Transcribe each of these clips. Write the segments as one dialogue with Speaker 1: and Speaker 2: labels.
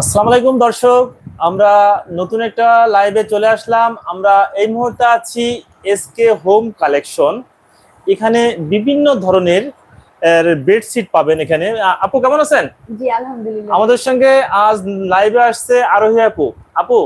Speaker 1: আসসালামু আলাইকুম দর্শক। আমরা নতুন একটা লাইভে চলে আসলাম। আমরা এই মুহূর্তে আছি এসকে হোম কালেকশন এখানে বিভিন্ন ধরনের বেডশিট পাবেন এখানে। আপু কেমন আছেন?
Speaker 2: জি আলহামদুলিল্লাহ।
Speaker 1: আমাদের সঙ্গে আজ লাইভে আসছে আরোহী আপু। আপু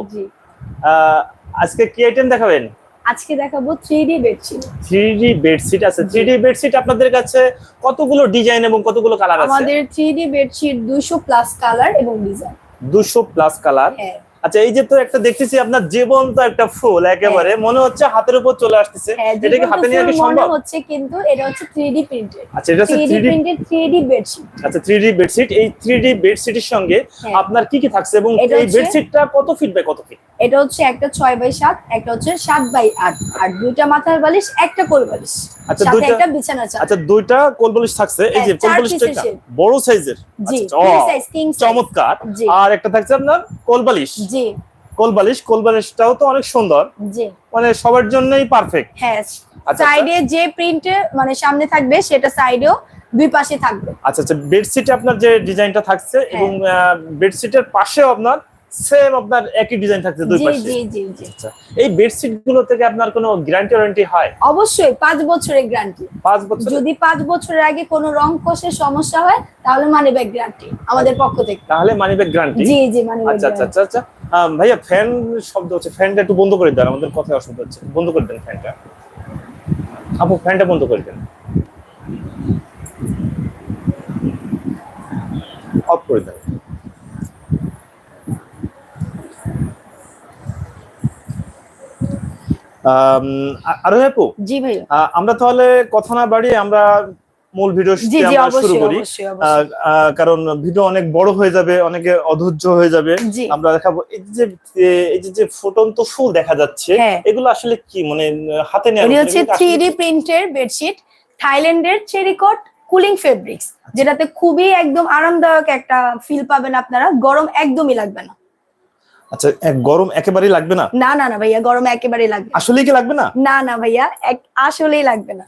Speaker 1: আজকে কি আইটেম দেখাবেন?
Speaker 2: আজকে দেখাবো three D bedsheet
Speaker 1: three D bedsheet আছে। থ্রি ডি বেডশিট আপনাদের কাছে কতগুলো ডিজাইন এবং কতগুলো কালার আছে?
Speaker 2: আমাদের থ্রি ডি বেডশিট দুশো প্লাস কালার এবং ডিজাইন
Speaker 1: দুশো প্লাস কালার
Speaker 2: হ্যাঁ।
Speaker 1: আচ্ছা এই যে তো একটা দেখতেছি আপনার জীবন তো একটা ফুল একেবারে। মনে হচ্ছে হাতের উপর চলে আসতেছে।
Speaker 2: এটাকে
Speaker 1: এটা কি হাতে নিয়ে কি সম্ভব?
Speaker 2: হচ্ছে কিন্তু এটা হচ্ছে থ্রি ডি প্রিন্টেড
Speaker 1: আচ্ছা এটা হচ্ছে
Speaker 2: three D
Speaker 1: three D
Speaker 2: printed 3D bedsheet
Speaker 1: আচ্ছা 3D বেডশিট এই থ্রি ডি বেডশিটের সঙ্গে
Speaker 2: হ্যাঁ।
Speaker 1: আপনার কি কি থাকছে এবং এই বেডশিটটা কত ফিট বাই কত ফিট
Speaker 2: এটা হচ্ছে একটা ছয় বাই সাত একটা হচ্ছে সাত বাই আট। আর দুইটা মাথার বালিশ একটা কোল বালিশ।
Speaker 1: আচ্ছা, দুইটা-
Speaker 2: একটা বিছানা চাদর।
Speaker 1: আচ্ছা দুইটা কোলবালিশ থাকছে। এই যে
Speaker 2: হ্যাঁ, piece-এর set।
Speaker 1: বড় সাইজের।
Speaker 2: জি
Speaker 1: আচ্ছা। চমৎকার। আর একটা থাকছে আপনার কোলবালিশ
Speaker 2: জি।
Speaker 1: কোলবালিশ কোলবালিশটাও তো অনেক সুন্দর।
Speaker 2: জি।
Speaker 1: মানে সবার জন্যই পারফেক্ট
Speaker 2: হ্যাঁ
Speaker 1: আচ্ছা।
Speaker 2: সাইডে যে প্রিন্টে মানে সামনে থাকবে সেটা সাইডেও দুই পাশে থাকবে।
Speaker 1: আচ্ছা আচ্ছা বেডশিটে আপনার যে ডিজাইনটা থাকছে
Speaker 2: হ্যাঁ।
Speaker 1: এবং বেডশিটের পাশেও আপনার সেম আপনার একই ডিজাইন থাকছে দুই পাশে।
Speaker 2: জি জি জি।
Speaker 1: আচ্ছা এই বেডশিটগুলো থেকে আপনার কোনো গ্যারান্টি ওয়ারেন্টি হয়?
Speaker 2: অবশ্যই পাঁচ বছরের গ্যারান্টি
Speaker 1: পাঁচ বছর
Speaker 2: যদি পাঁচ বছরের আগে কোনো রং কোষের সমস্যা হয় তাহলে মানি ব্যাগ গ্যারান্টি আমাদের পক্ষ থেকে।
Speaker 1: তাহলে মানি ব্যাগ গ্যারান্টি
Speaker 2: জি জি মানি ব্যাগ
Speaker 1: আচ্ছা আচ্ছা আচ্ছা আচ্ছা। ভাইয়া ফ্যান শব্দ হচ্ছে ফ্যানটা একটু বন্ধ করে দেন আমাদের কথা অসুবিধা হচ্ছে। বন্ধ করে দেন ফ্যানটা আপু ফ্যানটা বন্ধ করে দেন। অফ করে দেন আম, আ- আরও আপু?
Speaker 2: জি
Speaker 1: আহ, আমরা তাহলে কথা না বাড়িয়ে আমরা মূল ভিডিও শুরু করি। কারণ ভিডিও অনেক বড় হয়ে যাবে অনেকে অধৈর্য হয়ে যাবে। আমরা দেখাবো এই যে এই যে যে ফুটন্ত ফুল দেখা যাচ্ছে
Speaker 2: হ্যাঁ।
Speaker 1: এগুলো আসলে কি? মানে হাতে নেওয়া
Speaker 2: হচ্ছে থ্রি ডি প্রিন্টের বেডশিট থাইল্যান্ডের চেরিকট কুলিং ফেব্রিক্স যেটাতে খুবই একদম আরামদায়ক একটা ফিল পাবেন আপনারা গরম একদমই লাগবে না।
Speaker 1: আচ্ছা গরম একেবারেই লাগবে না?
Speaker 2: না না না ভাইয়া গরম একেবারেই লাগবে।
Speaker 1: আসলেই কি লাগবে না?
Speaker 2: না না ভাইয়া এক- আসলেই লাগবে না।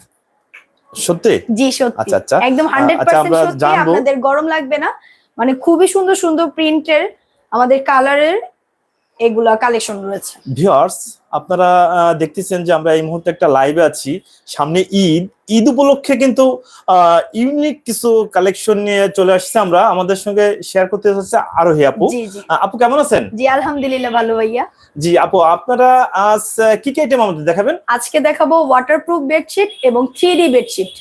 Speaker 1: সত্যি?
Speaker 2: জি সত্যি।
Speaker 1: আচ্ছা, আচ্ছা।
Speaker 2: একদম হান্ড্রেড
Speaker 1: আচ্ছা, আমরা
Speaker 2: সত্যি আপনাদের গরম লাগবে না। মানে খুবই সুন্দর সুন্দর প্রিন্টের আমাদের কালারের এগুলা কালেকশন রয়েছে।
Speaker 1: ভিউয়ার্স আপনারা দেখতেছেন যে আমরা এই মুহূর্তে একটা লাইভে আছি। সামনে ঈদ। ঈদ উপলক্ষে কিন্তু ইউনিক কিছু কালেকশন নিয়ে চলে আসছে আমরা। আমাদের সঙ্গে শেয়ার করতে হচ্ছে আরোহী আপু। আপু কেমন আছেন?
Speaker 2: জি আলহামদুলিল্লাহ ভালো ভাইয়া।
Speaker 1: জি আপু আপনারা আজ কি কি আইটেম আমাদের দেখাবেন?
Speaker 2: আজকে দেখাবো ওয়াটারপ্রুফ বেডশিট এবং থ্রি ডি বেডশিট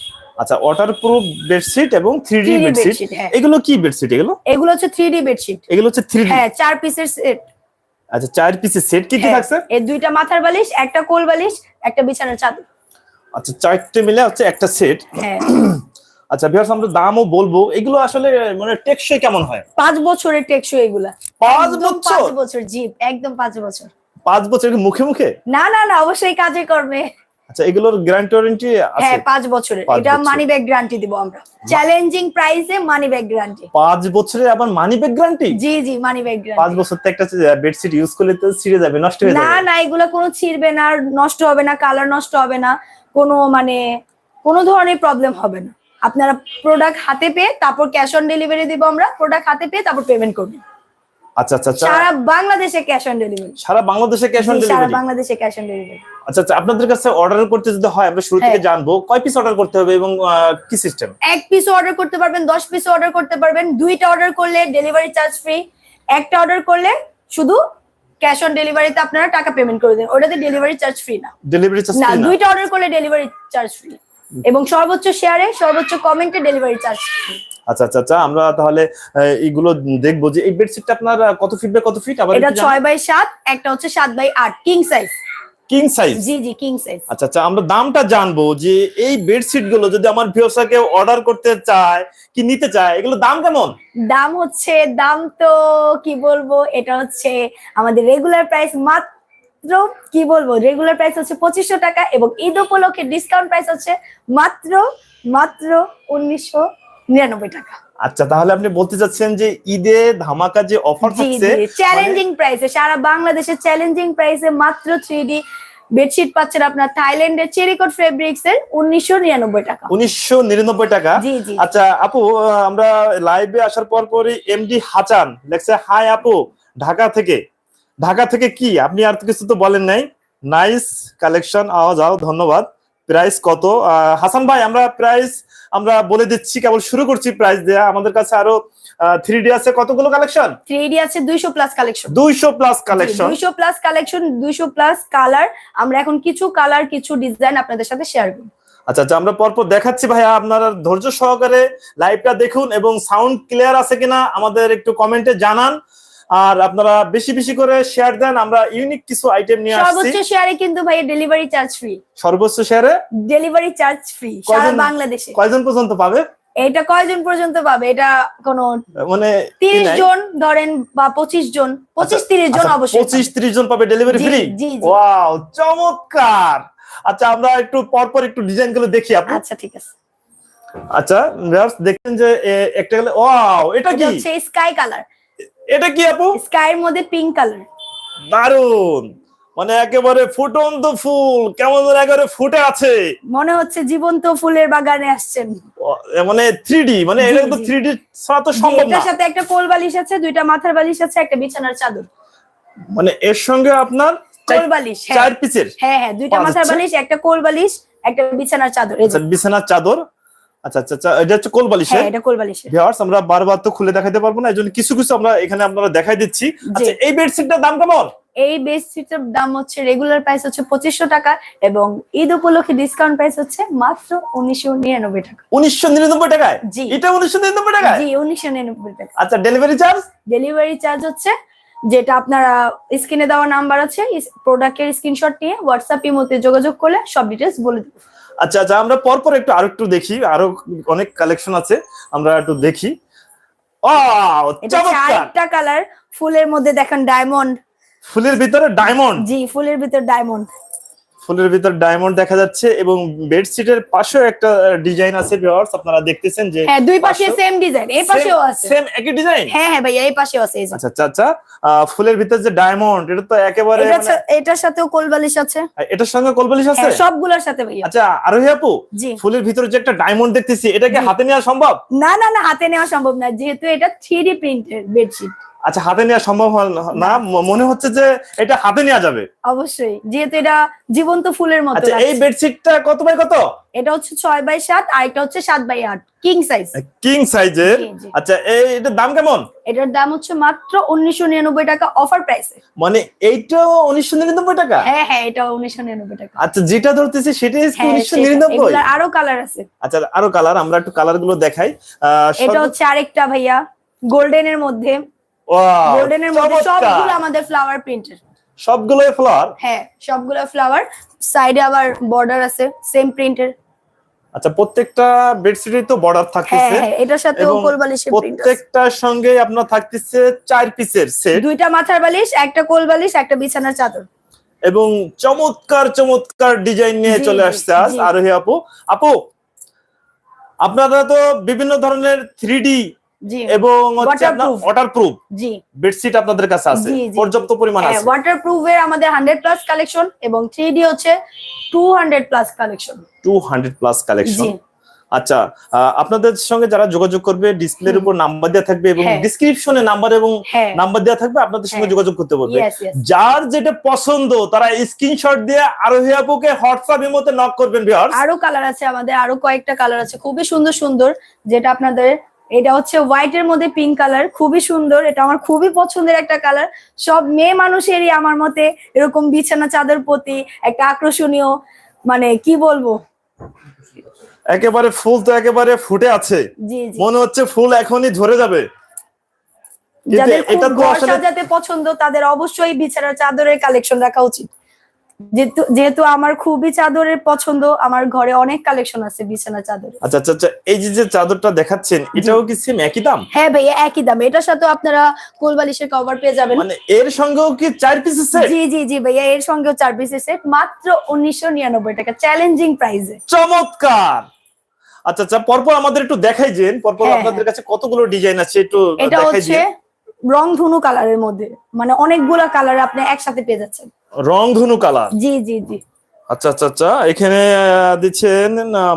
Speaker 1: আচ্ছা ওয়াটারপ্রুফ বেডশিট এবং থ্রি ডি
Speaker 2: 3D
Speaker 1: বেডশিট
Speaker 2: হ্যাঁ।
Speaker 1: এগুলো কি বেডশিট এগুলো?
Speaker 2: এগুলো হচ্ছে থ্রি ডি বেডশিট
Speaker 1: এগুলো হচ্ছে থ্রি ডি
Speaker 2: হ্যাঁ চার পিসের সেট
Speaker 1: আচ্ছা চার পিসের সেট কি কি থাকছে?
Speaker 2: এই দুইটা মাথার বালিশ একটা কোল বালিশ একটা বিছানার চাদর।
Speaker 1: আচ্ছা চারটে মিলে হচ্ছে একটা সেট
Speaker 2: হ্যাঁ।
Speaker 1: আচ্ছা ভিউয়ার্স আমরা দামও বলব। এগুলো আসলে মানে টেকসই কেমন হয়?
Speaker 2: পাঁচ বছরের টেকসই এগুলা।
Speaker 1: পাঁচ বছর?
Speaker 2: পাঁচ বছর? জি একদম পাঁচ বছর।
Speaker 1: পাঁচ বছর মুখে মুখে?
Speaker 2: না না না অবশ্যই কাজে করবে
Speaker 1: আচ্ছা এগুলোর গ্যারান্টি ওয়ারেন্টি আছে?
Speaker 2: হ্যাঁ পাঁচ বছরের। এটা মানি ব্যাগ গ্যারান্টি দিব আমরা। চ্যালেঞ্জিং প্রাইসে মানি ব্যাগ গ্যারান্টি
Speaker 1: পাঁচ বছরের আবার মানি ব্যাগ গ্যারান্টি
Speaker 2: জি জি মানি ব্যাগ গ্যারান্টি
Speaker 1: বছর তো একটা বেডশিট ইউজ করলে তো ছিঁড়ে যাবে নষ্ট হয়ে যাবে।
Speaker 2: না না এগুলো কোনো ছিড়বে না আর নষ্ট হবে না কালার নষ্ট হবে না কোনো মানে কোনো ধরনের প্রবলেম হবে না। আপনারা প্রোডাক্ট হাতে পেয়ে তারপর ক্যাশ অন ডেলিভারি দিব আমরা প্রোডাক্ট হাতে পেয়ে তারপর পেমেন্ট করবেন।
Speaker 1: আচ্ছা আচ্ছা আচ্ছা।
Speaker 2: সারা বাংলাদেশে ক্যাশ অন ডেলিভারি
Speaker 1: সারা বাংলাদেশে ক্যাশ অন ডেলিভারি সারা
Speaker 2: বাংলাদেশে ক্যাশ অন ডেলিভারি
Speaker 1: আচ্ছা আচ্ছা আপনাদের কাছে অর্ডার করতে যদি হয় আমরা শুরু থেকে
Speaker 2: হ্যাঁ।
Speaker 1: জানব কয় পিস অর্ডার করতে হবে এবং কি সিস্টেম
Speaker 2: এক পিস অর্ডার করতে পারবেন দশ পিস অর্ডার করতে পারবেন দুইটা অর্ডার করলে ডেলিভারি চার্জ ফ্রি একটা অর্ডার করলে শুধু ক্যাশ অন ডেলিভারিতে আপনারা টাকা পেমেন্ট করে দেন ওটাতে ডেলিভারি চার্জ ফ্রি না।
Speaker 1: ডেলিভারি চার্জ
Speaker 2: না দুইটা অর্ডার করলে ডেলিভারি চার্জ ফ্রি এবং সর্বোচ্চ শেয়ারে সর্বোচ্চ কমেন্টে ডেলিভারি চার্জ ফ্রি
Speaker 1: আচ্ছা আচ্ছা আচ্ছা আমরা তাহলে এইগুলো দেখব যে এই বেডশিটটা আপনার কত ফিট বাই কত ফিট আবার
Speaker 2: এটা ছয় বাই সাত একটা হচ্ছে সাত বাই আট কিং সাইজ
Speaker 1: কিং সাইজ
Speaker 2: জি জি কিং সাইজ
Speaker 1: আচ্ছা আচ্ছা আমরা দামটা জানব যে এই বেডশিটগুলো যদি আমার ভিউসা কেউ অর্ডার করতে চায় কি নিতে চায় এগুলো দাম কেমন?
Speaker 2: দাম হচ্ছে দাম তো কি বলব এটা হচ্ছে আমাদের রেগুলার প্রাইস মাত্র কি বলব রেগুলার প্রাইস হচ্ছে পঁচিশশো টাকা এবং ঈদ উপলক্ষে ডিসকাউন্ট প্রাইস হচ্ছে মাত্র মাত্র উনিশশো নিরানব্বই টাকা।
Speaker 1: আচ্ছা তাহলে আপনি বলতে চাচ্ছেন যে ঈদে ধামাকা যে অফার থাকছে
Speaker 2: চ্যালেঞ্জিং প্রাইসে সারা বাংলাদেশে চ্যালেঞ্জিং প্রাইসে মাত্র থ্রি ডি বেডশিট পাচ্ছেন আপনার থাইল্যান্ডের চেরিকট ফেব্রিক্স এর উনিশশো নিরানব্বই টাকা।
Speaker 1: উনিশশো নিরানব্বই টাকা।
Speaker 2: জি জি।
Speaker 1: আচ্ছা আপু আমরা লাইভে আসার পর পরই এমডি হাচান লেখছে হাই আপু ঢাকা থেকে। ঢাকা থেকে কি? আপনি আর কিছু তো বলেন নাই। নাইস কালেকশন আওয়াজ আও ধন্যবাদ। প্রাইস কত? হাসান ভাই আমরা প্রাইস আমরা বলে দিচ্ছি কেবল শুরু করছি প্রাইস দেয়া। আমাদের কাছে আরও থ্রি ডি আছে কতগুলো কালেকশন
Speaker 2: থ্রি ডি আছে দুইশো প্লাস কালেকশন
Speaker 1: দুইশো প্লাস কালেকশন
Speaker 2: দুইশো প্লাস কালেকশন দুইশো প্লাস কালার আমরা এখন কিছু কালার কিছু ডিজাইন আপনাদের সাথে শেয়ার করব।
Speaker 1: আচ্ছা আচ্ছা আমরা পরপর দেখাচ্ছি ভাইয়া। আপনারা ধৈর্য সহকারে লাইভটা দেখুন এবং সাউন্ড ক্লিয়ার আছে কিনা আমাদের একটু কমেন্টে জানান। আর আপনারা বেশি বেশি করে শেয়ার দেন আমরা ইউনিক কিছু আইটেম নিয়ে আসছি।
Speaker 2: সর্বোচ্চ শেয়ারে কিন্তু ভাই ডেলিভারি চার্জ ফ্রি
Speaker 1: সর্বোচ্চ শেয়ারে
Speaker 2: ডেলিভারি চার্জ ফ্রি সারা বাংলাদেশে।
Speaker 1: কয়জন পর্যন্ত পাবে?
Speaker 2: এটা কয়জন পর্যন্ত পাবে? এটা কোনো
Speaker 1: মানে কি
Speaker 2: তিরিশ
Speaker 1: নাই?
Speaker 2: জন ধরেন বা পঁচিশ জন পঁচিশ
Speaker 1: আচ্ছা,
Speaker 2: তিরিশ জন
Speaker 1: আচ্ছা,
Speaker 2: অবশ্যই
Speaker 1: পঁচিশ ত্রিশ জন পাবে ডেলিভারি ফ্রি। ওয়াও চমৎকার! আচ্ছা আমরা একটু পরপর একটু ডিজাইনগুলো দেখি আপু।
Speaker 2: আচ্ছা ঠিক আছে।
Speaker 1: আচ্ছা দেখছেন যে একটা গেলে ওয়াও এটা
Speaker 2: এটা
Speaker 1: কি?
Speaker 2: হচ্ছে স্কাই কালার
Speaker 1: এটা কি আপু?
Speaker 2: স্কাই এর মধ্যে পিঙ্ক কালার।
Speaker 1: দারুণ মানে একেবারে ফুটন্ত ফুল। কেমন যেন একেবারে ফুটে আছে।
Speaker 2: মনে হচ্ছে জীবন্ত ফুলের বাগানে আসছেন।
Speaker 1: মানে থ্রি মানে এটা তো থ্রি ডি ছাড়া তো সম্ভব না।
Speaker 2: সাথে একটা কোল বালিশ আছে দুইটা মাথার বালিশ আছে একটা বিছানার চাদর।
Speaker 1: মানে এর সঙ্গে আপনার
Speaker 2: কোল বালিশ হ্যাঁ।
Speaker 1: চার পিসের
Speaker 2: হ্যাঁ হ্যাঁ দুইটা মাথার বালিশ একটা কোল বালিশ একটা বিছানার চাদর।
Speaker 1: আচ্ছা বিছানার চাদর। আচ্ছা আচ্ছা আচ্ছা এটা হচ্ছে কোল বালিশের?
Speaker 2: হ্যাঁ এটা কোল
Speaker 1: ভিউয়ার্স আমরা বারবার তো খুলে দেখাতে পারব না এই জন্য কিছু কিছু আমরা এখানে আপনারা দেখাই দিচ্ছি। আচ্ছা এই বেডশিটটার দাম কেমন?
Speaker 2: এই বেডশিটের দাম হচ্ছে রেগুলার প্রাইস হচ্ছে পঁচিশশো টাকা এবং ঈদ উপলক্ষে ডিসকাউন্ট প্রাইস হচ্ছে মাত্র উনিশশো নিরানব্বই টাকা।
Speaker 1: উনিশশো নিরানব্বই টাকায়?
Speaker 2: জি।
Speaker 1: এটা উনিশশো নিরানব্বই টাকায়?
Speaker 2: জি উনিশশো নিরানব্বই টাকা।
Speaker 1: আচ্ছা ডেলিভারি চার্জ
Speaker 2: ডেলিভারি চার্জ হচ্ছে যেটা আপনার স্ক্রিনে দেওয়া নাম্বার আছে প্রোডাক্টের স্ক্রিনশট নিয়ে হোয়াটসঅ্যাপ মধ্যে যোগাযোগ করলে সব ডিটেলস বলে দেবো।
Speaker 1: আচ্ছা যা আমরা পরপর একটু আরও একটু দেখি আরও অনেক কালেকশন আছে আমরা একটু দেখি।
Speaker 2: আরেকটা কালার ফুলের মধ্যে দেখেন ডায়মন্ড
Speaker 1: ফুলের ভিতরে ডায়মন্ড
Speaker 2: জি ফুলের ভিতরে ডায়মন্ড
Speaker 1: ফুলের ভিতর ডায়মন্ড দেখা যাচ্ছে এবং বেডশিটের পাশেও একটা ডিজাইন আছে ভিউয়ার্স আপনারা দেখতেছেন যে
Speaker 2: হ্যাঁ দুই পাশে সেম ডিজাইন এই পাশেও আছে।
Speaker 1: সেম একই ডিজাইন
Speaker 2: হ্যাঁ হ্যাঁ ভাইয়া এই পাশেও আছে
Speaker 1: আচ্ছা আচ্ছা আচ্ছা ফুলের ভিতর যে ডায়মন্ড এটা তো একেবারে
Speaker 2: এটার
Speaker 1: মানে-
Speaker 2: এটার সাথেও কোল বালিশ আছে।
Speaker 1: এটার সঙ্গে কলবালিশ আছে?
Speaker 2: হ্যাঁ সবগুলোর সাথে ভাইয়া।
Speaker 1: আচ্ছা আরোহী আপু ফুলের ভিতরে যে একটা ডায়মন্ড দেখতেছি এটা কি হাতে নেওয়া সম্ভব?
Speaker 2: না না না হাতে নেওয়া সম্ভব না যেহেতু এটা থ্রি ডি প্রিন্টের বেডশিট
Speaker 1: আচ্ছা হাতে নেওয়া সম্ভব হয় না। মনে হচ্ছে যে এটা হাতে নেওয়া যাবে।
Speaker 2: অবশ্যই যেহেতু এটা জীবন্ত ফুলের মতো
Speaker 1: আচ্ছা এই বেডশিটটা কত বাই কত?
Speaker 2: এটা হচ্ছে ছয় বাই সাত আর এটা হচ্ছে সাত বাই আট কিং সাইজ
Speaker 1: কিং সাইজের। আচ্ছা এই এটার দাম কেমন?
Speaker 2: এটার দাম হচ্ছে মাত্র উনিশশো নিরানব্বই টাকা অফার প্রাইসে
Speaker 1: মানে এইটাও উনিশশো নিরানব্বই টাকা?
Speaker 2: হ্যাঁ হ্যাঁ এটা উনিশশো নিরানব্বই টাকা।
Speaker 1: আচ্ছা যেটা ধরতেছি সেটাই
Speaker 2: হ্যাঁ
Speaker 1: উনিশশো
Speaker 2: সেটা।
Speaker 1: নিরানব্বই।
Speaker 2: এগুলার আরও কালার আছে।
Speaker 1: আচ্ছা আরও কালার আমরা একটু কালারগুলো দেখাই।
Speaker 2: এটা হচ্ছে আরেকটা ভাইয়া গোল্ডেন এর মধ্যে।
Speaker 1: Wow,
Speaker 2: গোল্ডেন এর মধ্যে। সবগুলো আমাদের ফ্লাওয়ার প্রিন্টের
Speaker 1: সবগুলোই ফ্লাওয়ার
Speaker 2: হ্যাঁ সবগুলো ফ্লাওয়ার সাইডে আবার বর্ডার আছে সেম প্রিন্টের
Speaker 1: আচ্ছা প্রত্যেকটা বেডশিটে তো বর্ডার
Speaker 2: হ্যাঁ
Speaker 1: থাকতেছে।
Speaker 2: হ্যাঁ এটার সাথে কোল বালিশের প্রিন্ট
Speaker 1: প্রত্যেকটার সঙ্গে আপনার থাকতেছে চার পিসের সেট
Speaker 2: দুইটা মাথার বালিশ একটা কোল বালিশ একটা বিছানার চাদর।
Speaker 1: এবং চমৎকার চমৎকার ডিজাইন নিয়ে চলে আসছে আজ আরোহী আপু। আপু আপনারা তো বিভিন্ন ধরনের থ্রি এবং হচ্ছে আপনার ওয়াটার প্রুফ
Speaker 2: জি।
Speaker 1: বেডশিট আপনাদের কাছে আছে পর্যাপ্ত পরিমাণ আছে।
Speaker 2: ওয়াটার প্রুফের আমাদের হান্ড্রেড প্লাস কালেকশন এবং থ্রি ডি হচ্ছে two hundred plus collection
Speaker 1: two hundred plus collection আচ্ছা আপনাদের সঙ্গে যারা যোগাযোগ করবে ডিসপ্লের। উপর নাম্বার দেওয়া থাকবে এবং
Speaker 2: হ্যাঁ।
Speaker 1: ডিসক্রিপশনে নাম্বার এবং
Speaker 2: হ্যাঁ।
Speaker 1: নাম্বার দেওয়া থাকবে আপনাদের সঙ্গে
Speaker 2: হ্যাঁ।
Speaker 1: যোগাযোগ করতে পারবে যার যেটা পছন্দ তারা স্ক্রিনশট দিয়ে আরোহী আপুকে হোয়াটসঅ্যাপ মধ্যে নক করবেন ভিউয়ার্স
Speaker 2: আরও কালার আছে আমাদের আরও কয়েকটা কালার আছে খুবই সুন্দর সুন্দর যেটা আপনাদের এটা হচ্ছে হোয়াইট এর মধ্যে পিঙ্ক কালার খুবই সুন্দর এটা আমার খুবই পছন্দের একটা কালার সব মেয়ে মানুষেরই আমার মতে এরকম বিছানা চাদর প্রতি একটা আকর্ষণীয় মানে কি বলব?
Speaker 1: একেবারে ফুল তো একেবারে ফুটে আছে। মনে হচ্ছে ফুল এখনই ঝরে যাবে।
Speaker 2: যাদের
Speaker 1: এটা
Speaker 2: ঘর সাজাতে পছন্দ তাদের অবশ্যই বিছানার চাদরের কালেকশন রাখা উচিত। যেহেতু যেহেতু আমার খুবই চাদরের পছন্দ আমার ঘরে অনেক কালেকশন আছে বিছানা চাদর
Speaker 1: আচ্ছা আচ্ছা আচ্ছা এই যে যে চাদরটা দেখাচ্ছেন এটাও কি সেম একই দাম?
Speaker 2: হ্যাঁ ভাইয়া একই দাম। এটার সাথে আপনারা কোলবালিশের কভার পেয়ে যাবেন।
Speaker 1: মানে এর সঙ্গেও কি চার পিস সেট
Speaker 2: জি জি জি ভাইয়া এর সঙ্গেও চার পিসের সেট মাত্র উনিশশো নিরানব্বই টাকা। চ্যালেঞ্জিং প্রাইসে
Speaker 1: চমৎকার! আচ্ছা আচ্ছা পরপর আমাদের একটু দেখাই যেন। পরপর
Speaker 2: হ্যাঁ,
Speaker 1: আপনাদের কাছে কতগুলো ডিজাইন আছে একটু
Speaker 2: এটা
Speaker 1: দেখাই
Speaker 2: হচ্ছে
Speaker 1: যেন।
Speaker 2: রং ধনু কালারের মধ্যে। মানে অনেকগুলা কালার আপনি একসাথে পেয়ে যাচ্ছেন।
Speaker 1: রং ধনু কালার?
Speaker 2: জি জি জি।
Speaker 1: আচ্ছা আচ্ছা আচ্ছা। এখানে দিচ্ছেন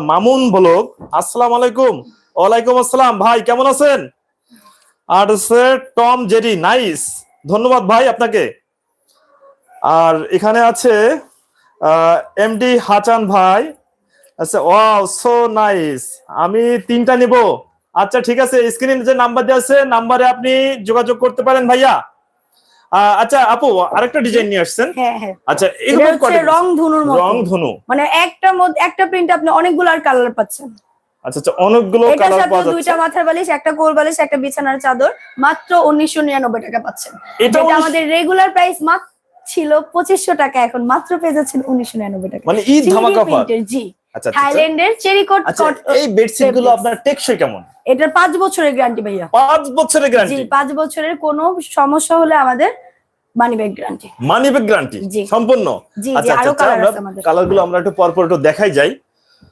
Speaker 1: মামুন ব্লগ। আসসালামু আলাইকুম। ওয়ালাইকুম আসসালাম। ভাই কেমন আছেন? আর হচ্ছে টম জেরি নাইস। ধন্যবাদ ভাই আপনাকে। আর এখানে আছে এমডি হাচান ভাই। আচ্ছা ওয়াও সো নাইস। আমি তিনটা নিব। আচ্ছা ঠিক আছে স্ক্রিনে যে নাম্বার দেওয়া আছে নাম্বারে আপনি যোগাযোগ করতে পারেন ভাইয়া। আচ্ছা আপু আরেকটা ডিজাইন নিয়ে আসছেন।
Speaker 2: হ্যাঁ হ্যাঁ।
Speaker 1: আচ্ছা
Speaker 2: হচ্ছে রং ধনুর মতো।
Speaker 1: রং ধনু।
Speaker 2: মানে একটা মধ্যে একটা প্রিন্ট আপনি অনেকগুলো আর কালার পাচ্ছেন।
Speaker 1: আচ্ছা আচ্ছা অনেকগুলো কালার পাওয়া
Speaker 2: দুইটা
Speaker 1: যাচ্ছে
Speaker 2: মাথার বালিশ একটা কোল বালিশ একটা বিছানার চাদর মাত্র উনিশশো নিরানব্বই টাকা পাচ্ছেন।
Speaker 1: এটা
Speaker 2: আমাদের রেগুলার প্রাইস মাত্র ছিল পঁচিশশো টাকা এখন মাত্র পেয়ে যাচ্ছেন উনিশশো নিরানব্বই টাকা।
Speaker 1: মানে ঈদ ধামাকা অফার
Speaker 2: জি।
Speaker 1: আচ্ছা আচ্ছা,
Speaker 2: থাইল্যান্ডের চেরি কোট
Speaker 1: আচ্ছা এই বেডশিটগুলো আপনার টেকসই কেমন?
Speaker 2: এটার বছরের গ্যারান্টি ভাইয়া।
Speaker 1: বছরের
Speaker 2: জি
Speaker 1: গ্যারান্টি
Speaker 2: বছরের কোনো সমস্যা হলে আমাদের money back guarantee
Speaker 1: money back guarantee সম্পূর্ণ? আচ্ছা আচ্ছা আমরা একটু পর পর একটু দেখাই যাই।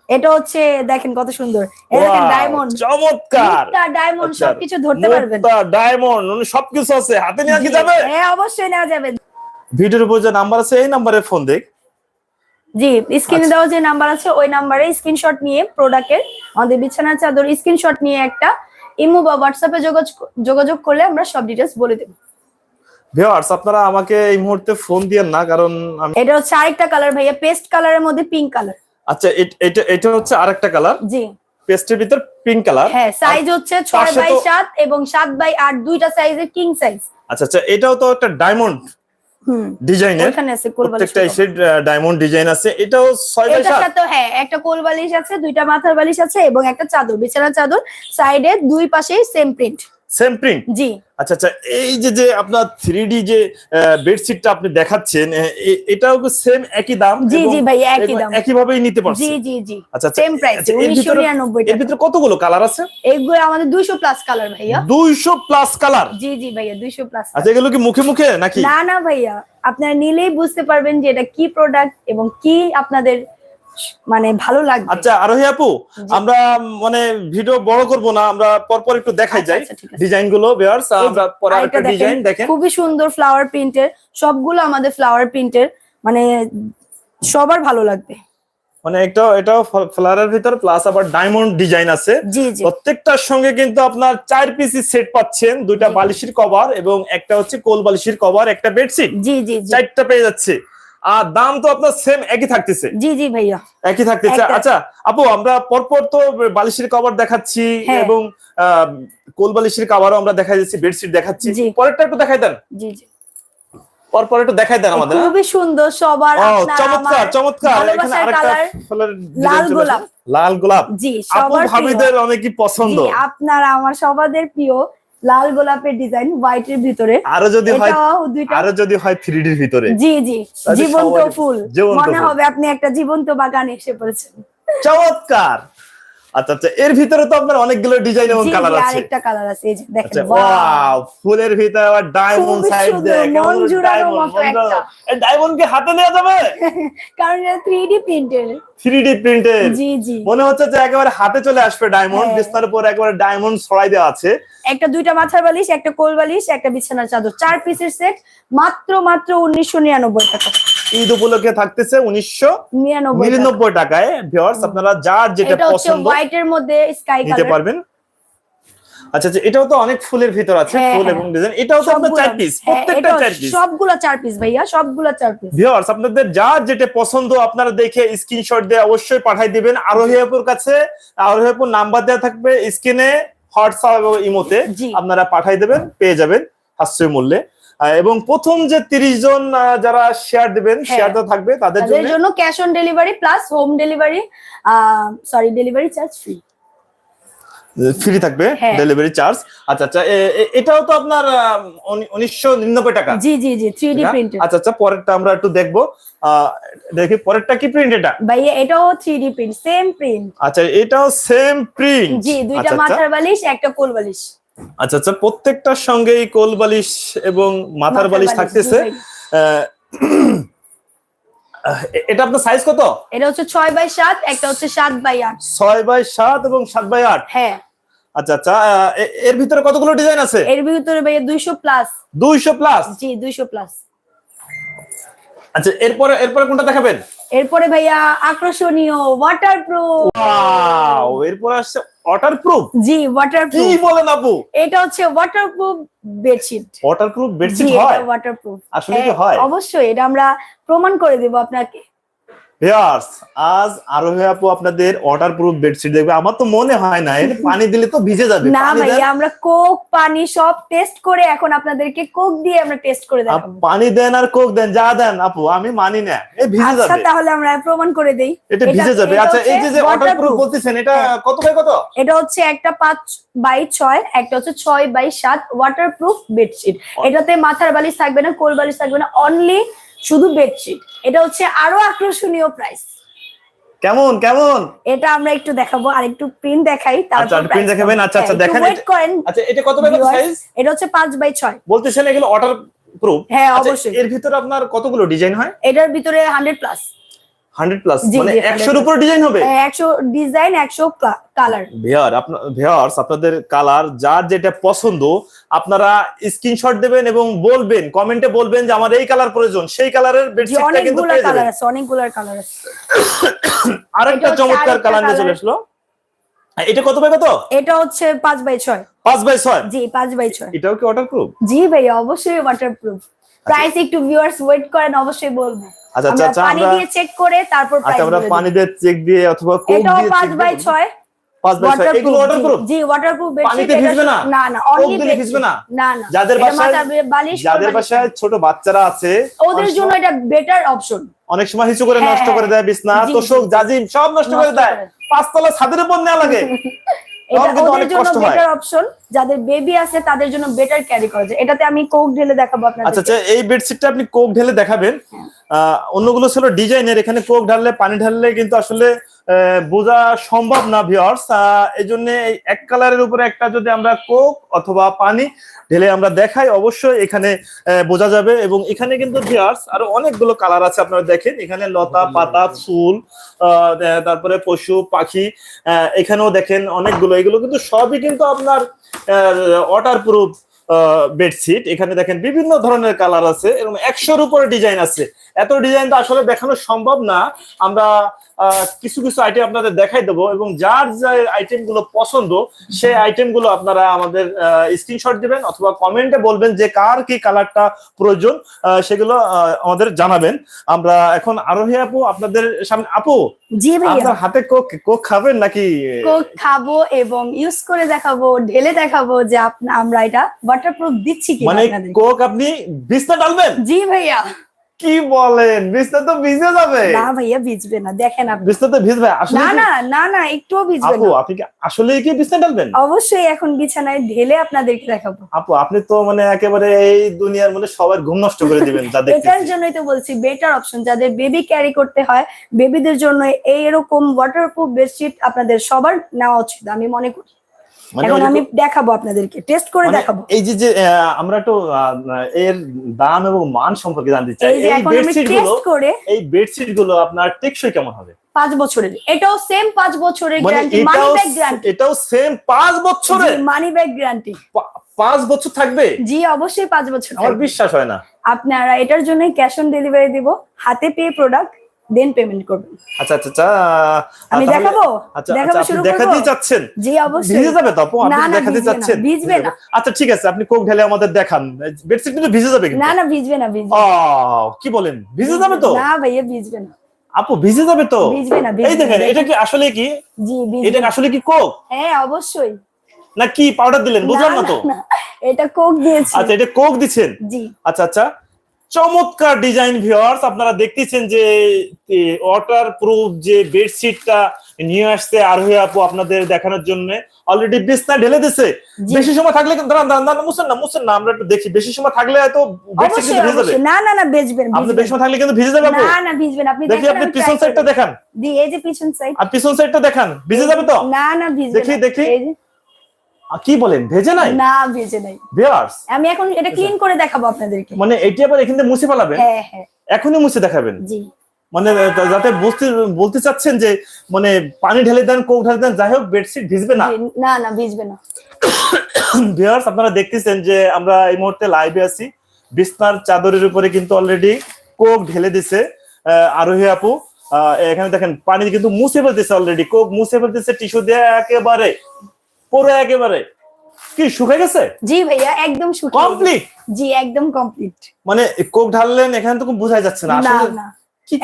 Speaker 2: এটা হচ্ছে দেখেন কত সুন্দর। দেখেন ডায়মন্ড
Speaker 1: চমৎকার!
Speaker 2: ডায়মন্ড সবকিছু ধরতে পারবেন।
Speaker 1: ডায়মন্ড সবকিছু আছে। হাতে নিয়ে কি যাবে?
Speaker 2: হ্যাঁ অবশ্যই নেওয়া যাবে।
Speaker 1: ভিডিওর উপর যে নাম্বার আছে এই নাম্বারে ফোন দেখ।
Speaker 2: জি স্ক্রিনে
Speaker 1: আচ্ছা।
Speaker 2: দেওয়া যে নাম্বার আছে ওই নাম্বারে স্ক্রিনশট নিয়ে প্রোডাক্টের আমাদের বিছানার চাদর স্ক্রিনশট নিয়ে একটা ইমো বা হোয়াটসঅ্যাপে যোগাযোগ যোগাযোগ করলে আমরা সব ডিটেলস বলে দেব।
Speaker 1: ভিউয়ার্স আপনারা আমাকে এই মুহূর্তে ফোন দিয়েন না কারণ আমি
Speaker 2: এটা হচ্ছে আরেকটা কালার ভাইয়া পেস্ট কালারের মধ্যে পিঙ্ক কালার
Speaker 1: আচ্ছা এট- এটা এটা হচ্ছে আরেকটা কালার
Speaker 2: জি।
Speaker 1: পেস্টের ভিতর পিঙ্ক কালার
Speaker 2: হ্যাঁ সাইজ হচ্ছে ছয়
Speaker 1: পাশে
Speaker 2: বাই
Speaker 1: তো-
Speaker 2: সাত এবং সাত বাই আট দুইটা সাইজের কিং সাইজ
Speaker 1: আচ্ছা আচ্ছা এটাও তো একটা ডায়মন্ড ডিজাইনের প্রত্যেকটা এসে ডায়মন্ড ডিজাইন আছে। এটাও ছয় বাই
Speaker 2: এটার
Speaker 1: সাত
Speaker 2: সাথে হ্যাঁ একটা কোল বালিশ আছে দুইটা মাথার বালিশ আছে এবং একটা চাদর বিছানার চাদর। সাইডে দুই পাশেই সেম প্রিন্ট
Speaker 1: সেম প্রিন্ট
Speaker 2: জি।
Speaker 1: আচ্ছা আচ্ছা এই যে যে আপনার থ্রি ডি যে বেডশিটটা আপনি দেখাচ্ছেন এটাও সেম একই দাম?
Speaker 2: জি জি ভাই একই দাম।
Speaker 1: একই ভাবেই নিতে পারছে?
Speaker 2: জি জি জি।
Speaker 1: আচ্ছা
Speaker 2: সেম প্রাইস
Speaker 1: আচ্ছা, এর ভিতরে এর ভিতরে কতগুলো কালার আছে?
Speaker 2: এগুলো আমাদের দুইশো প্লাস কালার ভাইয়া।
Speaker 1: দুইশো প্লাস কালার
Speaker 2: জি জি ভাইয়া দুইশো প্লাস
Speaker 1: আচ্ছা এগুলো কি মুখে মুখে নাকি?
Speaker 2: না না ভাইয়া আপনারা নিলেই বুঝতে পারবেন যে এটা কি প্রোডাক্ট এবং কি আপনাদের মানে ভালো লাগবে।
Speaker 1: আচ্ছা আরোহী আপু আমরা মানে ভিডিও বড় করব না আমরা পরপর একটু দেখাই
Speaker 2: আচ্ছা,
Speaker 1: যাই। ডিজাইনগুলো ভিউয়ার্স আমরা পরে
Speaker 2: আরেকটা
Speaker 1: আরেকটা ডিজাইন দেখেন
Speaker 2: খুবই সুন্দর ফ্লাওয়ার প্রিন্টের সবগুলো আমাদের ফ্লাওয়ার প্রিন্টের মানে সবার ভালো লাগবে।
Speaker 1: মানে এটা এটা ফ্লাওয়ারের ভিতর প্লাস আবার ডায়মন্ড ডিজাইন আছে।
Speaker 2: জি জি।
Speaker 1: প্রত্যেকটার সঙ্গে কিন্তু আপনার চার পিসি সেট পাচ্ছেন দুইটা। বালিশের কভার এবং একটা হচ্ছে কোল বালিশের কভার একটা বেডশিট
Speaker 2: জি জি জি।
Speaker 1: চারটা পেয়ে যাচ্ছে। আর দাম তো আপনার সেম একই থাকতেছে।
Speaker 2: জি জি ভাইয়া।
Speaker 1: একই থাকতেছে। আচ্ছা আপু আমরা পরপর তো বালিশের কভার দেখাচ্ছি
Speaker 2: হ্যাঁ।
Speaker 1: এবং কোল বালিশের কভারও আমরা দেখাই যাচ্ছি বেডশিট দেখাচ্ছি। পরেরটা একটু দেখাই দেন।
Speaker 2: জি জি।
Speaker 1: পরপর একটু দেখাই দেন আমাদের?
Speaker 2: খুবই সুন্দর সবার
Speaker 1: চমৎকার চমৎকার। এখানে আরেকটা
Speaker 2: লাল গোলাপ।
Speaker 1: লাল গোলাপ।
Speaker 2: জি সবার
Speaker 1: ভাবিদের অনেকই পছন্দ।
Speaker 2: আপনার আমার সবাদের প্রিয়। লাল গোলাপের ডিজাইন হোয়াইটের ভিতরে।
Speaker 1: আরও যদি হয় আরও যদি হয় থ্রি ডির ভিতরে।
Speaker 2: জি জি। জীবন্ত ফুল। মনে হবে আপনি একটা জীবন্ত বাগান এসে পড়েছেন।
Speaker 1: চমৎকার! আচ্ছা আচ্ছা এর ভিতরে তো আপনার অনেকগুলো ডিজাইন এবং কালার আছে।
Speaker 2: আরেকটা কালার আছে। এই যে দেখেন
Speaker 1: আচ্ছা ওয়াও ফুলের ভিতরে আবার ডায়মন্ড সাইড দেয়
Speaker 2: মন জুড়ানোর মতো একটা।
Speaker 1: ডায়মন্ড কি হাতে নেওয়া যাবে?
Speaker 2: কারণ এটা থ্রি ডি প্রিন্টের
Speaker 1: থ্রি ডি প্রিন্টেড
Speaker 2: জি জি।
Speaker 1: মনে হচ্ছে যে একেবারে হাতে চলে আসবে ডায়মন্ড
Speaker 2: হ্যাঁ।
Speaker 1: বিছনার উপর একেবারে ডায়মন্ড ছড়াই দেওয়া আছে।
Speaker 2: একটা দুইটা মাথার বালিশ একটা কোল বালিশ একটা বিছানার চাদর। চার পিসের সেট মাত্র মাত্র উনিশশো নিরানব্বই টাকা।
Speaker 1: ঈদ উপলক্ষে থাকতেছে উনিশশো
Speaker 2: নিরানব্বই টাকা।
Speaker 1: টাকায় ভিউয়ার্স আপনারা যার যেটা পছন্দ
Speaker 2: হোয়াইট এর মধ্যে স্কাই
Speaker 1: নিতে পারবেন। আচ্ছা আচ্ছা এটাও তো অনেক ফুলের ভিতর আছে
Speaker 2: হ্যাঁ,
Speaker 1: ফুল
Speaker 2: হ্যাঁ।
Speaker 1: এবং ডিজাইন এটাও তো আপনার চার পিস প্রত্যেকটা চার পিস
Speaker 2: সবগুলা চার পিস ভাইয়া সবগুলা চার পিস
Speaker 1: ভিউয়ার্স আপনাদের যার যেটা পছন্দ আপনারা দেখে স্ক্রিনশট দিয়ে অবশ্যই পাঠাই দিবেন। আরোহী আপুর কাছে আরোহী আপুর নাম্বার দেওয়া থাকবে স্ক্রিনে হোয়াটসঅ্যাপ এবং ইমোতে আপনারা পাঠাই দেবেন পেয়ে যাবেন সাশ্রয় মূল্যে। এবং প্রথম যে তিরিশ জন যারা শেয়ার দিবেন শেয়ারটা থাকবে তাদের জন্য
Speaker 2: cash on delivery plus home delivery sorry delivery charge free
Speaker 1: free থাকবে
Speaker 2: হ্যাঁ।
Speaker 1: ডেলিভারি চার্জ আচ্ছা আচ্ছা এটাও তো আপনার উনিশশো নিরানব্বই টাকা।
Speaker 2: জি জি জি থ্রি ডি
Speaker 1: এটা? আচ্ছা আচ্ছা পরেরটা আমরা একটু দেখব। দেখি পরেরটা কি প্রিন্ট এটা?
Speaker 2: ভাইয়া এটাও three D print same print
Speaker 1: আচ্ছা এটাও সেম প্রিন্ট
Speaker 2: জি দুইটা মাথার বালিশ একটা কোল বালিশ।
Speaker 1: আচ্ছা আচ্ছা প্রত্যেকটার সঙ্গেই কোল বালিশ এবং মাথার বালিশ থাকতেছে। এটা আপনার সাইজ কত?
Speaker 2: এটা হচ্ছে ছয় বাই সাত একটা হচ্ছে সাত বাই আট।
Speaker 1: ছয় বাই সাত এবং সাত বাই আট?
Speaker 2: হ্যাঁ।
Speaker 1: আচ্ছা আচ্ছা এর ভিতরে কতগুলো ডিজাইন আছে?
Speaker 2: এর ভিতরে ভাইয়া দুইশো প্লাস
Speaker 1: দুইশো প্লাস
Speaker 2: জি দুইশো প্লাস
Speaker 1: আচ্ছা এরপরে এরপরে কোনটা দেখাবেন?
Speaker 2: এরপরে ভাইয়া আকর্ষণীয় ওয়াটারপ্রুফ
Speaker 1: ওয়াও এরপর আসছে ওয়াটার প্রুফ
Speaker 2: জি
Speaker 1: কি
Speaker 2: ওয়াটারপ্রুফ
Speaker 1: বলেন আপু?
Speaker 2: এটা হচ্ছে waterproof bedsheet
Speaker 1: water proof bedsheet হয়?
Speaker 2: ওয়াটারপ্রুফ
Speaker 1: আসলে কি হয়?
Speaker 2: অবশ্যই এটা আমরা প্রমাণ করে দেব আপনাকে।
Speaker 1: ভিউয়ার্স আজ আরও আপু আপনাদের ওয়াটার প্রুফ বেডশিট দেখবে। আমার তো মনে হয় না এর পানি দিলে তো ভিজে যাবে।
Speaker 2: না ভাইয়া আমরা কোক পানি সব টেস্ট করে এখন আপনাদেরকে কোক দিয়ে আমরা টেস্ট করে দেখাবো।
Speaker 1: পানি দেন আর কোক দেন যা দেন আপু আমি মানি না। এ ভিজে
Speaker 2: আচ্ছা তাহলে আমরা প্রমাণ করে দেই।
Speaker 1: এটা ভিজে যাবে। আচ্ছা এই যে যে ওয়াটার প্রুফ বলতেছেন এটা
Speaker 2: হ্যাঁ।
Speaker 1: কত বাই কত?
Speaker 2: এটা হচ্ছে একটা পাঁচ বাই ছয় একটা হচ্ছে ছয় বাই সাত ওয়াটারপ্রুফ বেডশিট এটাতে মাথার বালিশ থাকবে না কোল বালিশ থাকবে না অনলি শুধু বেডশিট এটা হচ্ছে আরও আকর্ষণীয় প্রাইস
Speaker 1: কেমন কেমন?
Speaker 2: এটা আমরা একটু দেখাবো আর একটু প্রিন্ট দেখাই
Speaker 1: আচ্ছা,
Speaker 2: তারপর
Speaker 1: প্রিন্ট দেখাবেন? আচ্ছা, আচ্ছা, দেখেন আচ্ছা এটা কত বাই কত সাইজ
Speaker 2: এটা হচ্ছে 5 বাই 6
Speaker 1: বলতেছেন এগুলো অর্ডার প্রুফ
Speaker 2: হ্যাঁ অবশ্যই।
Speaker 1: এর ভিতরে আপনার কতগুলো ডিজাইন হয়?
Speaker 2: এটার ভিতরে হান্ড্রেড প্লাস
Speaker 1: হান্ড্রেড প্লাস মানে
Speaker 2: জি,
Speaker 1: একশোর উপর ডিজাইন হবে?
Speaker 2: একশো ডিজাইন একশো কালার
Speaker 1: ভিয়ার আপনার ভিয়ার্স আপনাদের কালার যার যেটা পছন্দ আপনারা স্ক্রিনশট দেবেন এবং বলবেন কমেন্টে বলবেন যে আমার এই কালার প্রয়োজন সেই কালারের বেডশিটটা কিন্তু পেয়ে
Speaker 2: কালার
Speaker 1: যাবেন।
Speaker 2: আছে অনেকগুলো কালার আছে।
Speaker 1: আরেকটা চমৎকার কালার নিয়ে চলে। আসলো। এটা কত বাই কত
Speaker 2: এটা হচ্ছে পাঁচ বাই ছয়।
Speaker 1: পাঁচ বাই ছয়?
Speaker 2: জি পাঁচ বাই ছয়।
Speaker 1: এটাও কি ওয়াটার প্রুফ
Speaker 2: জি ভাইয়া অবশ্যই ওয়াটারপ্রুফ প্রাইস একটু ভিউয়ার্স ওয়েট করেন অবশ্যই বলব।
Speaker 1: আচ্ছা আচ্ছা আচ্ছা
Speaker 2: পানি দিয়ে চেক করে তারপর
Speaker 1: আচ্ছা
Speaker 2: প্রাইস
Speaker 1: আমরা পানি দিয়ে চেক দিয়ে অথবা কোক দিয়ে
Speaker 2: পাঁচ
Speaker 1: check
Speaker 2: বাই
Speaker 1: দিয়ে-
Speaker 2: ছয়।
Speaker 1: পাঁচ বাই ছয়। এগুলো ওয়াটার প্রুফ
Speaker 2: জি ওয়াটারপ্রুফ
Speaker 1: পানিতে ভিজবে না?
Speaker 2: না না অনলি
Speaker 1: দিলে ভিজবে না?
Speaker 2: না না।
Speaker 1: যাদের বাসায়-
Speaker 2: বালিশ
Speaker 1: যাদের বাসায় ছোট বাচ্চারা আছে
Speaker 2: ওদের জন্য এটা বেটার অপশন
Speaker 1: অনেক সময় হিসু করে
Speaker 2: হ্যাঁ,
Speaker 1: নষ্ট করে দেয় বিছনা
Speaker 2: জি,
Speaker 1: তোষক। জাজিম সব নষ্ট করে দেয়। পাঁচতলা ছাদের উপর নেওয়া লাগে।
Speaker 2: এটা
Speaker 1: কিন্তু
Speaker 2: ওদের
Speaker 1: অনেক
Speaker 2: জন্য বেটার অপশন যাদের বেবি আছে তাদের জন্য বেটার ক্যারি করা যায়। এটাতে আমি কোক ঢেলে দেখাবো
Speaker 1: আচ্ছা
Speaker 2: আপনাদের
Speaker 1: আচ্ছা এই বেডশিটটা আপনি কোক ঢেলে দেখাবেন।
Speaker 2: হ্যাঁ।
Speaker 1: অন্যগুলো ছিল ডিজাইনের এখানে কোক ঢাললে পানি ঢাললে কিন্তু আসলে বোঝা সম্ভব না ভিওর্স এই জন্য এই এক কালারের উপরে একটা যদি আমরা কোক অথবা পানি ঢেলে আমরা দেখাই অবশ্যই এখানে বোঝা যাবে এবং এখানে কিন্তু ভিওর্স আরও অনেকগুলো কালার আছে আপনারা দেখেন। এখানে লতা পাতা ফুল তারপরে পশু পাখি এখানেও দেখেন অনেকগুলো। এগুলো কিন্তু সবই কিন্তু আপনার ওয়াটার প্রুফ বেডশিট এখানে দেখেন বিভিন্ন ধরনের কালার আছে এবং একশোর উপরে ডিজাইন আছে। এত ডিজাইন তো আসলে দেখানো সম্ভব না। আমরা কিছু কিছু আইটেম আপনাদের দেখাই দেবো এবং যার যে আইটেমগুলো পছন্দ সেই আইটেমগুলো আপনারা আমাদের স্ক্রিনশট দিবেন অথবা কমেন্টে বলবেন যে কার কি কালারটা প্রয়োজন সেগুলো আমাদের জানাবেন। আমরা এখন আরোহী আপু আপনাদের সামনে আপু
Speaker 2: জি ভাইয়া।
Speaker 1: আপনার হাতে কোক কোক খাবেন নাকি?
Speaker 2: কোক খাব এবং ইউজ করে দেখাবো ঢেলে দেখাবো যে আপনা আমরা এটা ওয়াটারপ্রুফ দিচ্ছি কি
Speaker 1: মানে কোক আপনি বিছনা ডালবেন
Speaker 2: জি ভাইয়া।
Speaker 1: কি বলেন? বিছনা তো ভিজে যাবে।
Speaker 2: না ভাইয়া ভিজবে না। দেখেন আপনি।
Speaker 1: বিছনা তো ভিজবে। আসলে
Speaker 2: না না না না একটুও ভিজবে
Speaker 1: আপু আপনি কি আসলে কি বিছনা ডালবেন
Speaker 2: অবশ্যই এখন বিছানায় ঢেলে আপনাদেরকে দেখাবো।
Speaker 1: আপু আপনি তো মানে একেবারে এই দুনিয়ার মধ্যে সবার ঘুম নষ্ট করে দিবেন যা
Speaker 2: এটার জন্যই তো বলছি বেটার অপশন যাদের বেবি ক্যারি করতে হয় বেবিদের জন্য এই এরকম ওয়াটারপ্রুফ বেডশিট আপনাদের সবার নেওয়া উচিত আমি মনে করি। এখন আমি দেখাবো আপনাদেরকে টেস্ট করে
Speaker 1: মানে
Speaker 2: দেখাবো।
Speaker 1: এই যে যে আমরা আহ, এর দাম এবং মান সম্পর্কে জানতে চাই।
Speaker 2: এই বেডশিটগুলো করে
Speaker 1: এই বেডশিটগুলো আপনার টেকসই কেমন হবে?
Speaker 2: পাঁচ বছরের। এটাও সেম পাঁচ বছরের
Speaker 1: মানে
Speaker 2: গ্যারান্টি মানি ব্যাগ গ্যারান্টি
Speaker 1: এটাও সেম পাঁচ বছরে
Speaker 2: মানি ব্যাগ গ্যারান্টি
Speaker 1: পাঁচ বছর থাকবে?
Speaker 2: জি অবশ্যই পাঁচ বছর
Speaker 1: আমার বিশ্বাস হয় না।
Speaker 2: আপনারা এটার জন্য ক্যাশ অন ডেলিভারি দিব হাতে পেয়ে প্রোডাক্ট দেন পেমেন্ট করবেন।
Speaker 1: আচ্ছা আচ্ছা আচ্ছা
Speaker 2: আমি দেখাবো?
Speaker 1: আচ্ছা
Speaker 2: দেখাবো
Speaker 1: আচ্ছা
Speaker 2: শুরু
Speaker 1: চাচ্ছেন
Speaker 2: জি অবশ্যই।
Speaker 1: ভিজে যাবে তো আপু? আপনি দেখাতে
Speaker 2: ভিজবে না,
Speaker 1: চাচ্ছেন
Speaker 2: ভিজবে না।
Speaker 1: আচ্ছা ঠিক আছে আপনি কোক ঢেলে আমাদের দেখান। বেডশিট কিন্তু ভিজে যাবে কিন্তু।
Speaker 2: না না ভিজবে না ভিজবে
Speaker 1: ও কি বলেন? ভিজে যাবে তো?
Speaker 2: না ভাইয়া ভিজবে না।
Speaker 1: আপু ভিজে যাবে তো?
Speaker 2: ভিজবে না
Speaker 1: এই দেখেন এটা কি আসলে কি?
Speaker 2: জি
Speaker 1: এটা আসলে কি কোক?
Speaker 2: হ্যাঁ অবশ্যই।
Speaker 1: না কি? পাউডার দিলেন বুঝলাম না
Speaker 2: না,
Speaker 1: তো।
Speaker 2: এটা কোক দিয়েছি।
Speaker 1: আচ্ছা এটা কোক দিচ্ছেন?
Speaker 2: জি।
Speaker 1: আচ্ছা আচ্ছা। চমৎকার ডিজাইন ভিউয়ার্স আপনারা দেখতেছেন যে ওয়াটার প্রুফ যে বেডশিটটা নিয়ে আসছে আর হয়ে আপু আপনাদের দেখানোর জন্য। অলরেডি বিছনা ঢেলে দিছে। বেশি সময় থাকলে কিন্তু- দাঁড়ান দাঁড়ান মুছেন না মুছেন না আমরা একটু দেখি। বেশি সময় থাকলে হয়তো বেডশিট
Speaker 2: অবশ্যই
Speaker 1: কিন্তু ভিজে যাবে।
Speaker 2: না না না ভিজবেন
Speaker 1: আপনি বেশি সময় থাকলে কিন্তু ভিজে যাবে আপু।
Speaker 2: না না ভিজবেন। আপনি
Speaker 1: দেখি
Speaker 2: দেখেন,
Speaker 1: আপনি পিছন সাইডটা। দেখান।
Speaker 2: জি এই যে পিছন সাইড
Speaker 1: আর পিছন সাইডটা দেখান। ভিজে যাবে তো?
Speaker 2: না না ভিজবে
Speaker 1: দেখি, দেখি।
Speaker 2: এই যে,
Speaker 1: কি বলেন ভেজে নাই?
Speaker 2: না ভিজে নাই।
Speaker 1: ভিউয়ার্স
Speaker 2: আমি এখন এটা ক্লিন করে দেখাবো আপনাদেরকে।
Speaker 1: মানে এটি আবার এখান মুছে ফেলাবেন?
Speaker 2: হ্যাঁ হ্যাঁ।
Speaker 1: এখনই মুছে দেখাবেন?
Speaker 2: জি।
Speaker 1: মানে যাতে বুঝতে বলতে চাচ্ছেন যে মানে পানি ঢেলে দেন কোক ঢেলে দেন যাই হোক বেডশিট ভিজবে না।
Speaker 2: না না ভিজবে না।
Speaker 1: ভিউয়ার্স আপনারা দেখতেছেন যে আমরা এই মুহূর্তে লাইভে আছি। বিছনার চাদরের উপরে কিন্তু অলরেডি কোক ঢেলে দিছে আহ, আরোহী আপু। এখানে দেখেন পানি কিন্তু মুছে ফেলতেছে অলরেডি কোক মুছে ফেলতেছে টিস্যু দিয়ে একেবারে। পুরো একেবারে। কি শুকিয়ে গেছে?
Speaker 2: জি ভাইয়া একদম শুকিয়ে
Speaker 1: কমপ্লিট
Speaker 2: জি একদম কমপ্লিট
Speaker 1: মানে কোক ঢাললেন এখানে তো যাচ্ছে না। আসলে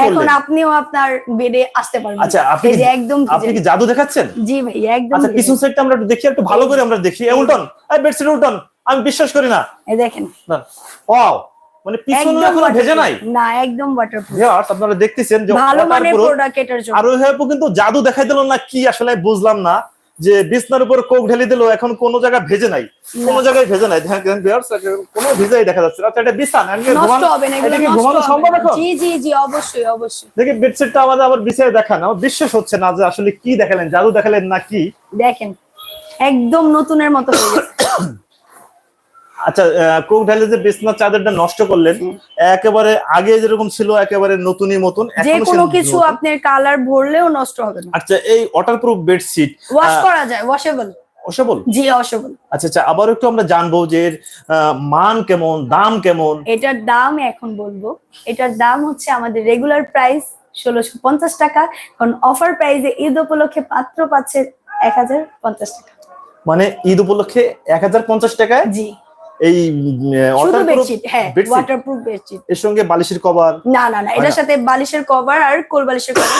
Speaker 2: এখন আপনিও আপনার বেডে আসতে পারবেন।
Speaker 1: আচ্ছা, আপনি
Speaker 2: যে একদম
Speaker 1: আপনি কি জাদু দেখাচ্ছেন?
Speaker 2: জি ভাইয়া একদম
Speaker 1: আচ্ছা পিছন সাইডটা আমরা একটু দেখি একটু ভালো করে আমরা দেখি। উল্টন এই বেডশিট উল্টন আমি বিশ্বাস করি না।
Speaker 2: এই দেখেন।
Speaker 1: না। ওয়াও মানে পিছনে
Speaker 2: একদম
Speaker 1: এখনও ভেজে নাই?
Speaker 2: না একদম ওয়াটারপ্রুফ
Speaker 1: ভিউয়ার্স আপনারা দেখতেছেন যে
Speaker 2: ভালো মানের প্রোডাক্ট এটার জন্য।
Speaker 1: আর কিন্তু জাদু দেখাই দিল না কি আসলে বুঝলাম না। যে বিছনার উপর কোক ঢেলে দিল এখন কোন জায়গায় ভেজে নাই। কোন জায়গায় ভেজে নাই। দেখেন ভিউয়ার্স কোনো ভিজাই দেখা যাচ্ছে না। আচ্ছা এটা বিছান আমি ঘুমানো এটা কি ঘুমানো সম্ভব এখন?
Speaker 2: জি জি জি অবশ্যই অবশ্যই।
Speaker 1: দেখি বেডশিটটা আমাদের আবার বিছিয়ে দেখান। আমার বিশ্বাস হচ্ছে না যে আসলে কি দেখালেন জাদু দেখালেন না কি?
Speaker 2: দেখেন একদম নতুনের মতো হয়ে গেছে।
Speaker 1: আচ্ছা কোক ঢালে যে বিছনার চাদরটা নষ্ট করলেন একেবারে আগে যেরকম ছিল একেবারে নতুনই মতন
Speaker 2: যে
Speaker 1: এখনও
Speaker 2: কোনো কিছু। আপনার কালার ভরলেও নষ্ট হবে না।
Speaker 1: আচ্ছা এই ওয়াটারপ্রুফ বেডশিট
Speaker 2: ওয়াশ করা যায় ওয়াশেবল
Speaker 1: ওসবল
Speaker 2: জি ওয়াশেবল
Speaker 1: আচ্ছা আচ্ছা আবার একটু আমরা জানব যে এর মান কেমন দাম কেমন?
Speaker 2: এটার দাম এখন বলব। এটার দাম হচ্ছে আমাদের রেগুলার প্রাইস ষোলোশো পঞ্চাশ টাকা কারণ অফার প্রাইসে ঈদ উপলক্ষে পাত্র পাচ্ছে এক হাজার পঞ্চাশ টাকা।
Speaker 1: মানে ঈদ উপলক্ষে এক হাজার পঞ্চাশ টাকায়?
Speaker 2: জি।
Speaker 1: এই
Speaker 2: হ্যাঁ ওয়াটারপ্রুফ বেডশিট
Speaker 1: এর সঙ্গে বালিশের কভার
Speaker 2: না না না এটার সাথে বালিশের কভার আর কোল বালিশের কভার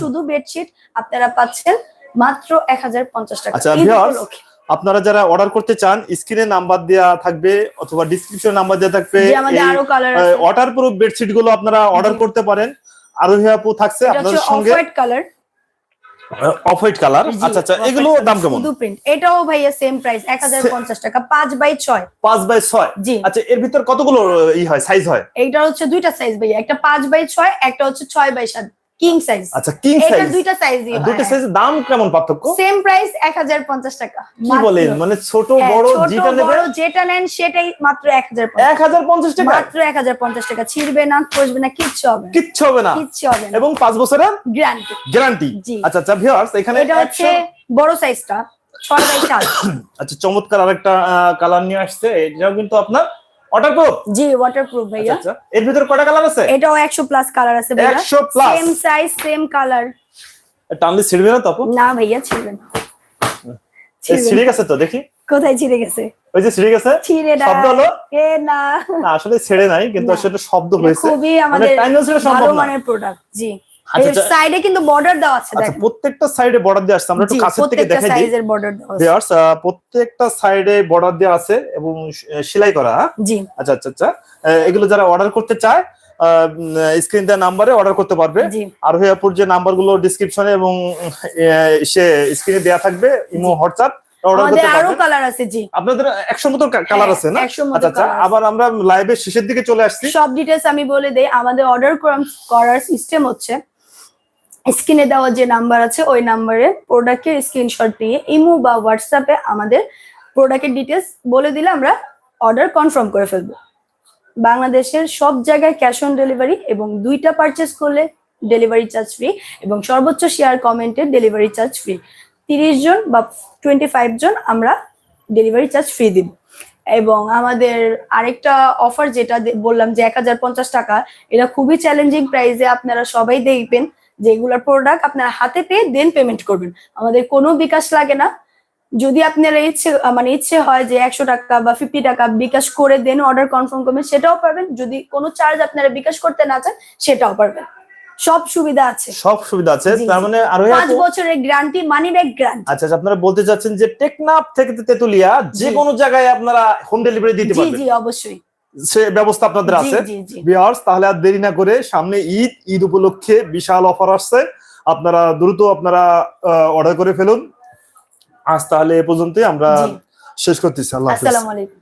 Speaker 2: শুধু বেডশিট আপনারা পাচ্ছেন মাত্র এক হাজার পঞ্চাশ টাকা।
Speaker 1: আচ্ছা। আপনারা যারা অর্ডার করতে চান স্ক্রিনে নাম্বার দেওয়া থাকবে অথবা ডিসক্রিপশন নাম্বার দেওয়া থাকবে। ওয়াটারপ্রুফ বেডশিটগুলো আপনারা অর্ডার করতে পারেন। আরোহী আপু থাকছে আপনাদের সঙ্গে।
Speaker 2: White colour
Speaker 1: off white colour আচ্ছা আচ্ছা এগুলো দাম কেমন?
Speaker 2: শুধু প্রিন্ট এটাও ভাইয়া সেম প্রাইস এক হাজার পঞ্চাশ টাকা পাঁচ বাই ছয়।
Speaker 1: পাঁচ বাই ছয়?
Speaker 2: জি।
Speaker 1: আচ্ছা এর ভিতর কতগুলো ই হয় সাইজ হয়?
Speaker 2: এইটা হচ্ছে দুইটা সাইজ ভাইয়া একটা পাঁচ বাই ছয় একটা হচ্ছে ছয় বাই সাত। কিং সাইজ
Speaker 1: আচ্ছা কিং
Speaker 2: এটা
Speaker 1: সাইজ
Speaker 2: দুইটা সাইজ
Speaker 1: দুটো সাইজের দাম কেমন পার্থক্য?
Speaker 2: সেম প্রাইস এক হাজার পঞ্চাশ টাকা।
Speaker 1: কি বলেন? মানে ছোট
Speaker 2: হ্যাঁ,
Speaker 1: বড় যেটা নেবে?
Speaker 2: বড় যেটা নেন সেটাই মাত্র এক হাজার
Speaker 1: এক হাজার পঞ্চাশ টাকা?
Speaker 2: মাত্র এক হাজার পঞ্চাশ টাকা। ছিড়বে না খসবে না কিচ্ছু হবে
Speaker 1: কিচ্ছু হবে না?
Speaker 2: কিচ্ছু হবে না।
Speaker 1: এবং পাঁচ বছরের
Speaker 2: গ্যারান্টি
Speaker 1: গ্যারান্টি আচ্ছা আচ্ছা ভিউয়ার্স এখানে
Speaker 2: এটা হচ্ছে বড় সাইজটা ছয় বাই সাত।
Speaker 1: আচ্ছা চমৎকার আরেকটা কালার নিয়ে আসছে। এটাও কিন্তু আপনার অর্ডার প্রুফ
Speaker 2: জি ওয়াটারপ্রুফ ভাইয়া।
Speaker 1: আচ্ছা এর ভিতর কয়টা কালার আছে?
Speaker 2: এটাও একশো প্লাস কালার আছে ভাইয়া।
Speaker 1: 100 plus?
Speaker 2: Same size same colour
Speaker 1: টানলে ছিড়বে না তপু
Speaker 2: না ভাইয়া ছিড়বে না।
Speaker 1: ছিঁড়ে গেছে তো দেখি।
Speaker 2: কোথায় ছিড়ে গেছে?
Speaker 1: ওই যে ছিঁড়ে গেছে?
Speaker 2: ছিড়ে না।
Speaker 1: শব্দ হলো?
Speaker 2: এ না।
Speaker 1: না আসলে ছেড়ে নাই কিন্তু। আসলে শব্দ হয়েছে।
Speaker 2: খুবই
Speaker 1: মানে
Speaker 2: আমাদের
Speaker 1: সম্ভব না।
Speaker 2: প্রোডাক্ট জি।
Speaker 1: আচ্ছা, আচ্ছা।
Speaker 2: সাইডে কিন্তু বর্ডার দেওয়া আছে
Speaker 1: আচ্ছা প্রত্যেকটা সাইডে বর্ডার দিয়ে আসছে। আমরা একটু
Speaker 2: জি,
Speaker 1: থেকে দেখাই দিই।
Speaker 2: সাইজের বর্ডার দেওয়া আছে।
Speaker 1: প্রত্যেকটা সাইডে বর্ডার দেওয়া আছে এবং সেলাই করা হ্যাঁ?
Speaker 2: জি।
Speaker 1: আচ্ছা আচ্ছা আচ্ছা। এগুলো যারা অর্ডার করতে চায় স্ক্রিন দেওয়া নাম্বারে অর্ডার করতে পারবে। আর হইয়াপুর যে নাম্বারগুলো ডিসক্রিপশনে এবং সে স্ক্রিনে দেওয়া থাকবে ইমো হোয়াটসঅ্যাপ
Speaker 2: আমাদের
Speaker 1: আরও
Speaker 2: কালার আছে জি।
Speaker 1: আপনাদের একশো মতো কালার আছে না? আচ্ছা আচ্ছা আবার আমরা লাইভের শেষের দিকে চলে আসছি।
Speaker 2: সব ডিটেলস আমি বলে দেই আমাদের অর্ডার করার সিস্টেম হচ্ছে স্ক্রিনে দেওয়া যে নাম্বার আছে, ওই নাম্বারে প্রোডাক্টের স্ক্রিনশট নিয়ে ইমো বা হোয়াটসঅ্যাপে আমাদের প্রোডাক্টের ডিটেলস বলে দিলে আমরা অর্ডার কনফার্ম করে ফেলব। বাংলাদেশের সব জায়গায় ক্যাশ অন ডেলিভারি এবং দুইটা পারচেস করলে ডেলিভারি চার্জ ফ্রি এবং সর্বোচ্চ শেয়ার কমেন্টে ডেলিভারি চার্জ ফ্রি তিরিশ জন বা টোয়েন্টি ফাইভ জন আমরা ডেলিভারি চার্জ ফ্রি দিব। এবং আমাদের আরেকটা অফার যেটা বললাম যে এক হাজার পঞ্চাশ টাকা, এটা খুবই চ্যালেঞ্জিং প্রাইসে আপনারা সবাই দেখবেন। যে এগুলোর প্রোডাক্ট আপনারা হাতে পেয়ে দেন পেমেন্ট করবেন। আমাদের কোনো বিকাশ লাগে না। যদি আপনারা ইচ্ছে মানে ইচ্ছে হয় যে একশো টাকা বা ফিফটি টাকা বিকাশ করে দেন অর্ডার কনফার্ম করবেন সেটাও পারবেন। যদি কোনো চার্জ আপনারা বিকাশ করতে না চান সেটাও পারবেন। সব সুবিধা আছে।
Speaker 1: সব সুবিধা আছে। তার মানে আর
Speaker 2: পাঁচ বছরের গ্যারান্টি মানি ব্যাক গ্যারান্টি
Speaker 1: আচ্ছা আপনারা বলতে চাচ্ছেন যে টেকনাফ থেকে তেতুলিয়া যে
Speaker 2: জি।
Speaker 1: কোনো জায়গায় আপনারা হোম ডেলিভারি দিতে
Speaker 2: জি
Speaker 1: পারবেন।
Speaker 2: জি অবশ্যই।
Speaker 1: সে ব্যবস্থা আপনাদের আছে।
Speaker 2: জি
Speaker 1: তাহলে আর দেরি না করে সামনে ঈদ ঈদ উপলক্ষে বিশাল অফার আসছে। আপনারা দ্রুত আপনারা অর্ডার করে ফেলুন। আজ তাহলে এ পর্যন্তই আমরা শেষ করতেছি। আল্লাহ হাফেজ।
Speaker 2: আসসালামু আলাইকুম।